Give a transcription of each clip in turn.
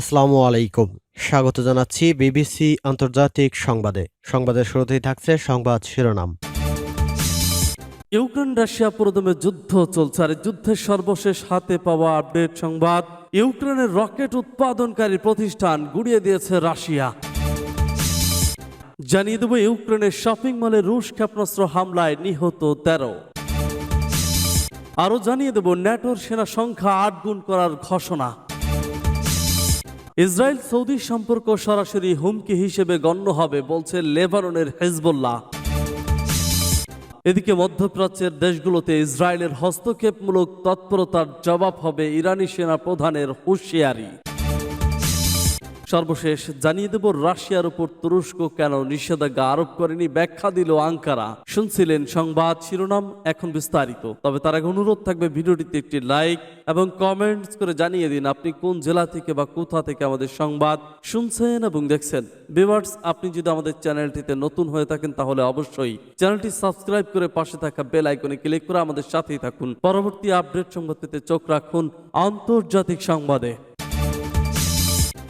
আসসালামু আলাইকুম। স্বাগত জানাচ্ছি বিবিসি আন্তর্জাতিক সংবাদে। সংবাদের শুরুতেই থাকছে সংবাদ শিরোনাম। ইউক্রেন রাশিয়া পুরোদমে যুদ্ধ চলছে আর যুদ্ধের সর্বশেষ হাতে পাওয়া আপডেট সংবাদ, ইউক্রেনের রকেট উৎপাদনকারী প্রতিষ্ঠান গুড়িয়ে দিয়েছে রাশিয়া। জানিয়ে দেব ইউক্রেনের শপিং মলে রুশ ক্ষেপণাস্ত্র হামলায় নিহত তেরো। আরও জানিয়ে দেব ন্যাটোর সেনা সংখ্যা আট গুণ করার ঘোষণা। ইসরায়েল সৌদি সম্পর্ক সরাসরি হুমকি হিসেবে গণ্য হবে, বলছে লেবাননের হেজবুল্লাহ। এদিকে মধ্যপ্রাচ্যের দেশগুলোতে ইসরায়েলের হস্তক্ষেপমূলক তৎপরতার জবাব হবে ইরানি সেনা প্রধানের হুঁশিয়ারি। সর্বশেষ জানিয়ে দেব, রাশিয়ার উপর তুরস্ক কেন নিষেধাজ্ঞা আরোপ করেনি? ব্যাখ্যা দিল আঙ্কারা। শুনছিলেন সংবাদ শিরোনাম, এখন বিস্তারিত। তবে তার আগে অনুরোধ থাকবে ভিডিওটিতে একটি লাইক এবং কমেন্টস করে জানিয়ে দিন আপনি কোন জেলা থেকে বা কোথা থেকে আমাদের সংবাদ শুনছেন এবং দেখছেন। ভিউয়ার্স, আপনি যদি আমাদের চ্যানেলটিতে নতুন হয়ে থাকেন, তাহলে অবশ্যই চ্যানেলটি সাবস্ক্রাইব করে পাশে থাকা বেল আইকনে ক্লিক করে আমাদের সাথেই থাকুন। পরবর্তী আপডেট সংবাদ পেতে চোখ রাখুন আন্তর্জাতিক সংবাদে।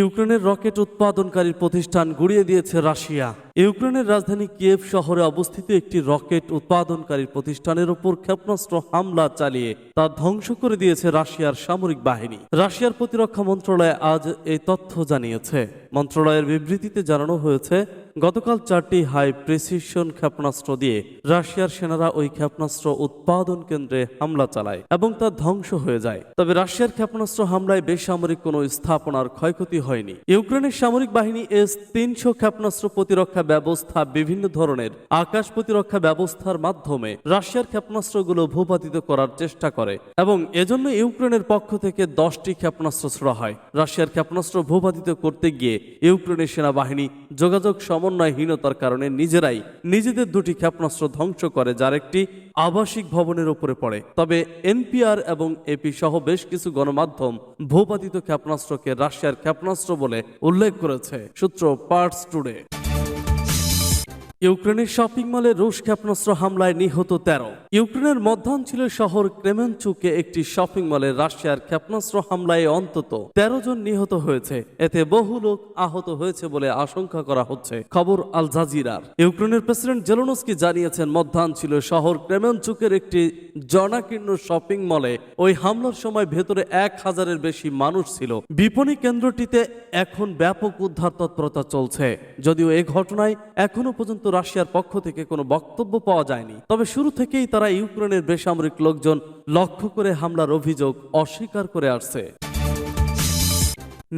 ইউক্রেনের রকেট উৎপাদনকারী প্রতিষ্ঠান গুড়িয়ে দিয়েছে রাশিয়া। ইউক্রেনের রাজধানী কিয়েভ শহরে অবস্থিত একটি রকেট উৎপাদনকারী প্রতিষ্ঠানের উপর ক্ষেপণাস্ত্র হামলা চালিয়ে তা ধ্বংস করে দিয়েছে রাশিয়ার সামরিক বাহিনী। রাশিয়ার প্রতিরক্ষা মন্ত্রণালয় আজ এই তথ্য জানিয়েছে। মন্ত্রণালয়ের বিবৃতিতে জানানো হয়েছে গতকাল চারটি হাই প্রেসিশন ক্ষেপণাস্ত্র দিয়ে রাশিয়ার সেনারা ওই ক্ষেপণাস্ত্র উৎপাদন কেন্দ্রে হামলা চালায় এবং তা ধ্বংস হয়ে যায়। তবে রাশিয়ার ক্ষেপণাস্ত্র হামলায় বেসামরিক কোনো স্থাপনার ক্ষয়ক্ষতি হয়নি। ইউক্রেনের সামরিক বাহিনী এস তিনশো ক্ষেপণাস্ত্র প্রতিরক্ষা ব্যবস্থা বিভিন্ন ধরনের আকাশ প্রতিরক্ষা ব্যবস্থার মাধ্যমে রাশিয়ার ক্ষেপণাস্ত্রগুলো ভূপাতিত করার চেষ্টা করে এবং এজন্য ইউক্রেনের পক্ষ থেকে দশটি ক্ষেপণাস্ত্র ছোড়া হয়। রাশিয়ার ক্ষেপণাস্ত্র ভূপাতিত করতে গিয়ে ইউক্রেনের সেনাবাহিনী যোগাযোগ সমন্বয়হীনতার কারণে নিজেরাই নিজেদের দুটি ক্ষেপণাস্ত্র ধ্বংস করে, যার একটি আবাসিক ভবনের উপরে পড়ে। তবে এনপিআর এবং এপি সহ বেশ কিছু গণমাধ্যম ভূপাতিত ক্ষেপণাস্ত্রকে রাশিয়ার ক্ষেপণাস্ত্র বলে উল্লেখ করেছে, সূত্র পার্টস টুডে। ইউক্রেনের শপিং মলে রুশ ক্ষেপণাস্ত্র হামলায় নিহত তেরো। ইউক্রেনের মধ্যাঞ্চলের শহর ক্রেমেনচুকে একটি শপিং মলে রাশিয়ার ক্ষেপণাস্ত্র হামলায় অন্তত তেরো জন নিহত হয়েছে। এতে বহু লোক আহত হয়েছে বলে আশঙ্কা করা হচ্ছে, খবর আল জাজিরার। ইউক্রেনের প্রেসিডেন্ট জেলোনস্কি জানিয়েছেন মধ্যাঞ্চলের শহর ক্রেমেনচুকের একটি জনাকীর্ণ শপিং মলে ওই হামলার সময় ভেতরে এক হাজারের বেশি মানুষ ছিল। বিপণী কেন্দ্রটিতে এখন ব্যাপক উদ্ধার তৎপরতা চলছে। যদিও এ ঘটনায় এখনও পর্যন্ত রাশিয়ার পক্ষ থেকে কোনো বক্তব্য পাওয়া যায়নি। তবে শুরু থেকেই তারা ইউক্রেনের বেসামরিক লোকজন লক্ষ্য করে হামলার অভিযোগ অস্বীকার করে আসছে।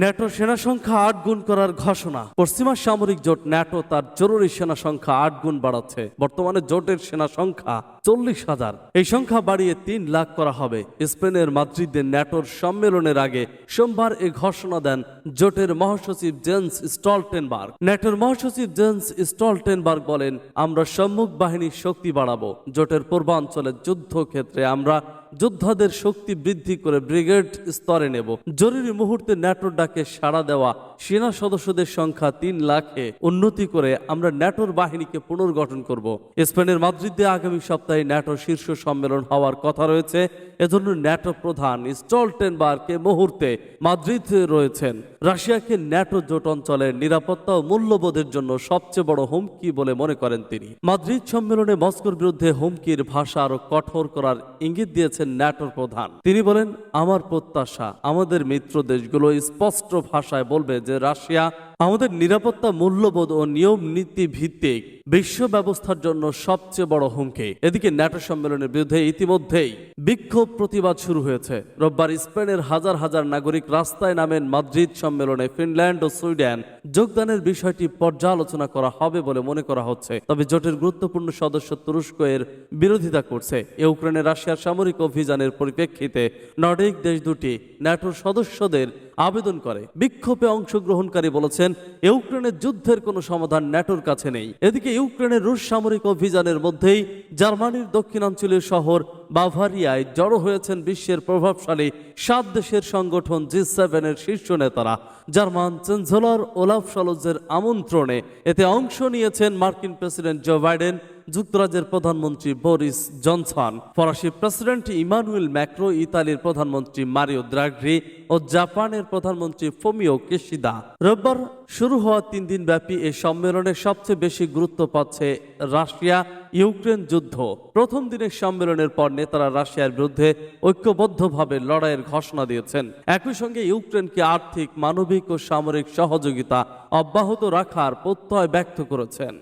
ন্যাটো সেনা সংখ্যা আট গুণ করার ঘোষণা। পশ্চিমা সামরিক জোট ন্যাটো তার জরুরি সেনা সংখ্যা আট গুণ বাড়াচ্ছে। বর্তমানে জোটের সেনা সংখ্যা চল্লিশ হাজার। এই সংখ্যা বাড়িয়ে তিন লাখ করা হবে। স্পেনের মাদ্রিদে ন্যাটোর সম্মেলনের আগে সোমবার এ ঘোষণা দেন জোটের মহাসচিব জেন্স স্টলটেনবার্গ। ন্যাটোর মহাসচিব জেন্স স্টলটেনবার্গ বলেন, আমরা সম্মুখ বাহিনীর শক্তি বাড়াবো। জোটের পূর্বাঞ্চলের যুদ্ধক্ষেত্রে আমরা যোদ্ধাদের শক্তি বৃদ্ধি করে ব্রিগেড স্তরে নেব। জরুরি মুহূর্তে ন্যাটোর ডাকে সাড়া দেওয়া, সেনা সদস্যদের সংখ্যা তিন লাখে উন্নতি করে আমরা ন্যাটোর বাহিনীকে পুনর্গঠন করব। স্পেনের মাদ্রিদে আগামী সপ্তাহে ন্যাটো শীর্ষ সম্মেলন হওয়ার কথা রয়েছে। এজন্য ন্যাটো প্রধান স্টলটেনবার্গ এ মুহূর্তে মাদ্রিদে রয়েছেন। রাশিয়াকে ন্যাটো জোট অঞ্চলের নিরাপত্তা ও মূল্যবোধের জন্য সবচেয়ে বড় হুমকি বলে মনে করেন তিনি। মাদ্রিদ সম্মেলনে মস্কোর বিরুদ্ধে হুমকির ভাষা আরও কঠোর করার ইঙ্গিত দিয়েছেন ন্যাটোর প্রধান। তিনি বলেন, আমার প্রত্যাশা, আমাদের মিত্র দেশগুলো স্পষ্ট ভাষায় বলবে যে রাশিয়া আমাদের নিরাপত্তা মূল্যবোধ ও নিয়ম নীতি ভিত্তিক বিশ্ব ব্যবস্থার জন্য সবচেয়ে বড় হুমকি। এদিকে ন্যাটো সম্মেলনের বিরুদ্ধে ইতিমধ্যেই বিক্ষোভ প্রতিবাদ শুরু হয়েছে। রোববার স্পেনের হাজার হাজার নাগরিক রাস্তায় নামেন মাদ্রিদ সম্মেলনে ফিনল্যান্ড ও সুইডেন। যোগদানের বিষয়টি পর্যালোচনা করা হবে বলে মনে করা হচ্ছে। তবে জোটের গুরুত্বপূর্ণ সদস্য তুরস্ক এর বিরোধিতা করছে। ইউক্রেনে রাশিয়ার সামরিক অভিযানের পরিপ্রেক্ষিতে নর্ডিক দেশ দুটি ন্যাটোর সদস্যদের আবেদন করে। বিক্ষোভে অংশগ্রহণকারী বলেছেন, ইউক্রেনের যুদ্ধের কোনো সমাধান ন্যাটোর কাছে নেই। এদিকে ইউক্রেনের রুশ সামরিক অভিযানের মধ্যেই জার্মানির দক্ষিণাঞ্চলীয় শহর বাভারিয়ায় জড়ো হয়েছেন বিশ্বের প্রভাবশালী সাত দেশের সংগঠন জি সেভেনের শীর্ষ নেতারা। জার্মান চ্যান্সেলর ওলাফ সলজের আমন্ত্রণে এতে অংশ নিয়েছেন মার্কিন প্রেসিডেন্ট জো বাইডেন যুক্তরাজ্যের প্রধানমন্ত্রী বোরিস জনসন, ফরাসি প্রেসিডেন্ট ইমানুয়েল ম্যাক্রো, ইতালির প্রধানমন্ত্রী মারিও দ্রাঘ্রি ও জাপানের প্রধানমন্ত্রী ফোমিও কেশিদা। রোববার শুরু হওয়া তিন দিন ব্যাপী এই সম্মেলনে সবচেয়ে বেশি গুরুত্ব পাচ্ছে রাশিয়া ইউক্রেন যুদ্ধ। প্রথম দিনের সম্মেলনের পর নেতারা রাশিয়ার বিরুদ্ধে ঐক্যবদ্ধভাবে লড়াইয়ের ঘোষণা দিয়েছেন। একই সঙ্গে ইউক্রেনকে আর্থিক, মানবিক ও সামরিক সহযোগিতা অব্যাহত রাখার প্রত্যয় ব্যক্ত করেছেন।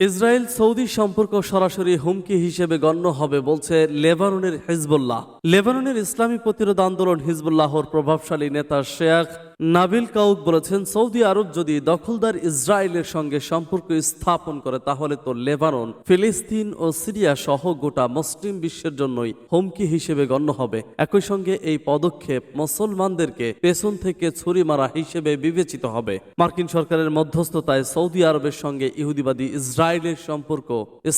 ইসরায়েল সৌদি সম্পর্ক সরাসরি হুমকি হিসেবে গণ্য হবে, বলছে লেবাননের হিজবুল্লাহ। লেবাননের ইসলামী প্রতিরোধ আন্দোলন হিজবুল্লাহর প্রভাবশালী নেতা শেখ নাবিল কাউক বলেছেন, সৌদি আরব যদি দখলদার ইসরায়েলের সঙ্গে সম্পর্ক স্থাপন করে, তাহলে তো লেবানন, ফিলিস্তিন ও সিরিয়া সহ গোটা মুসলিম বিশ্বের জন্যই হুমকি হিসেবে গণ্য হবে। একই সঙ্গে এই পদক্ষেপ মুসলমানদেরকে পেছন থেকে ছুরি মারা হিসেবে বিবেচিত হবে। মার্কিন সরকারের মধ্যস্থতায় সৌদি আরবের সঙ্গে ইহুদিবাদী ইসরায়েলের সম্পর্ক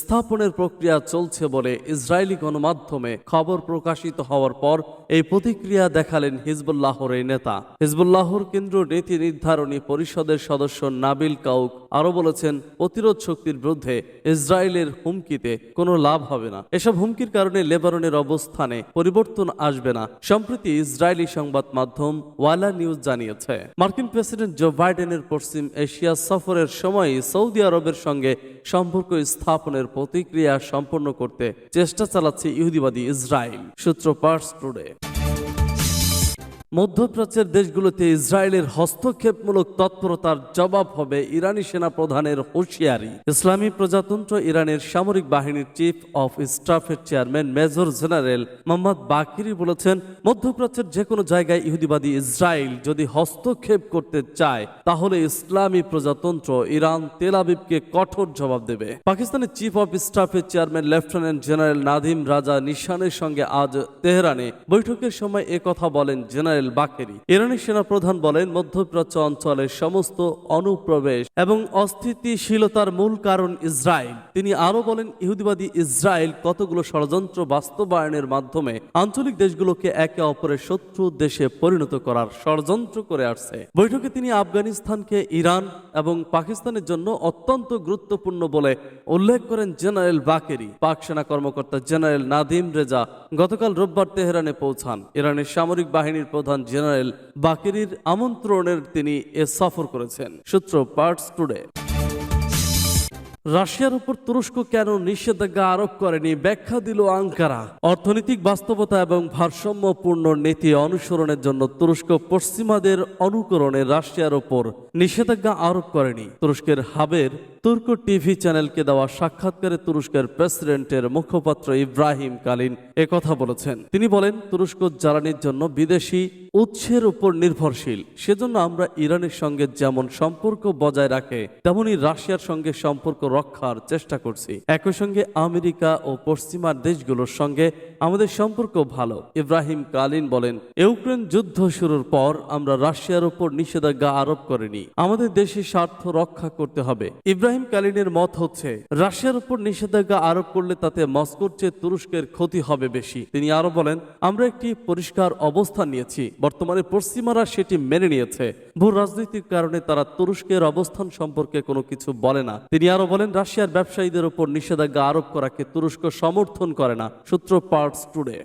স্থাপনের প্রক্রিয়া চলছে বলে ইসরায়েলি গণমাধ্যমে খবর প্রকাশিত হওয়ার পর এই প্রতিক্রিয়া দেখালেন হিজবুল্লাহর এই নেতা। হিজবুল্লাহর কেন্দ্র নীতি নির্ধারণী পরিষদের সদস্য নাবিল কাউক আরও বলেছেন প্রতিরোধ শক্তির বিরুদ্ধে ইসরায়েলের হুমকিতে কোনো লাভ হবে না। এসব হুমকির কারণে লেবাননের অবস্থানে পরিবর্তন আসবে না। সম্প্রতি ইসরায়েলি সংবাদ মাধ্যম ওয়ালা নিউজ জানিয়েছে। মার্কিন প্রেসিডেন্ট জো বাইডেনের পশ্চিম এশিয়া সফরের সময় সৌদি আরবের সঙ্গে সম্পর্ক স্থাপনের প্রতিক্রিয়া সম্পন্ন করতে চেষ্টা চালাচ্ছে ইহুদিবাদী ইসরায়েল। সূত্র পার্স টুডে। মধ্যপ্রাচ্যের দেশগুলোতে ইসরায়েলের হস্তক্ষেপমূলক তৎপরতার জবাব হবে ইরানি সেনা প্রধানের হুঁশিয়ারি। ইসলামী প্রজাতন্ত্র ইরানের সামরিক বাহিনীর চিফ অফ স্টাফের chairman major general Mohammad Bagheri বলেছেন, মধ্যপ্রাচ্যের যে কোনো জায়গায় ইহুদিবাদী ইসরায়েল যদি হস্তক্ষেপ করতে চায়, তাহলে ইসলামী প্রজাতন্ত্র ইরান তেল আবিবকে কঠোর জবাব দেবে। পাকিস্তানের চিফ অফ স্টাফের chairman lieutenant general Nadeem Raza নিশানের সঙ্গে আজ তেহরানে বৈঠকের সময় এ কথা বলেন জেনারেল বাকেরি। ইরানের সেনাপ্রধান বলেন, মধ্যপ্রাচ্য অঞ্চলের সমস্ত অনুপ্রবেশ এবং অস্থিতিশীলতার মূল কারণ ইসরায়েল। তিনি আরও বলেন, ইহুদিবাদী ইসরায়েল কতগুলো ষড়যন্ত্র বাস্তবায়নের মাধ্যমে আঞ্চলিক দেশগুলোকে একে অপরের শত্রু দেশে পরিণত করার ষড়যন্ত্র করে আসছে। বৈঠকে তিনি আফগানিস্তানকে ইরান এবং পাকিস্তানের জন্য অত্যন্ত গুরুত্বপূর্ণ বলে উল্লেখ করেন জেনারেল বাকেরি। পাক সেনা কর্মকর্তা জেনারেল নাদিম রেজা গতকাল রোববার তেহরানে পৌঁছান। ইরানের সামরিক বাহিনীর প্রধান জেনারেল বাকেরির আমন্ত্রণের তিনি এ সফর করেছেন। সূত্র পার্টস টুডে রাশিয়ার উপর তুরস্ক কেন নিষেধাজ্ঞা আরোপ করেনি ব্যাখ্যা দিল আঙ্কারা। অর্থনৈতিক বাস্তবতা এবং ভারসাম্যপূর্ণ নীতি অনুসরণের জন্য তুরস্ক পশ্চিমাদের অনুকরণে রাশিয়ার উপর নিষেধাজ্ঞা আরোপ করেনি। তুরস্কের হাবের তুর্ক টিভি চ্যানেলকে দেওয়া সাক্ষাৎকারে তুরস্কের প্রেসিডেন্টের মুখপাত্র ইব্রাহিম কালিন কথা বলেছেন। তিনি বলেন, তুরস্ক জ্বালানির জন্য বিদেশি উৎসের উপর নির্ভরশীল। সেজন্য আমরা ইরানের সঙ্গে যেমন সম্পর্ক বজায় রাখে, তেমনি রাশিয়ার সঙ্গে সম্পর্ক রক্ষার চেষ্টা করছি। একই সঙ্গে আমেরিকা ও পশ্চিমা দেশগুলোর সঙ্গে আমাদের সম্পর্ক ভালো। ইব্রাহিম কালিন বলেন, ইউক্রেন যুদ্ধ শুরুর পর আমরা রাশিয়ার উপর নিষেধাজ্ঞা আরোপ করিনি। আমাদের দেশের স্বার্থ রক্ষা করতে হবে। ইব্রাহিম কালিনের মত হচ্ছে, রাশিয়ার উপর নিষেধাজ্ঞা আরোপ করলে তাতে মস্কোর চেয়ে তুরস্কের ক্ষতি হবে বেশি। তিনি আরও বলেন, আমরা একটি পরিষ্কার অবস্থান নিয়েছি। বর্তমানে পশ্চিমারা সেটি মেনে নিয়েছে। ভূ রাজনৈতিক কারণে তারা তুরস্কের অবস্থান সম্পর্কে কোনো কিছু বলে না। তিনি আরও বলেন, রাশিয়ার ব্যবসায়ীদের উপর নিষেধাজ্ঞা আরোপ করাকে তুরস্ক সমর্থন করে না। সূত্র পার্টস টুডে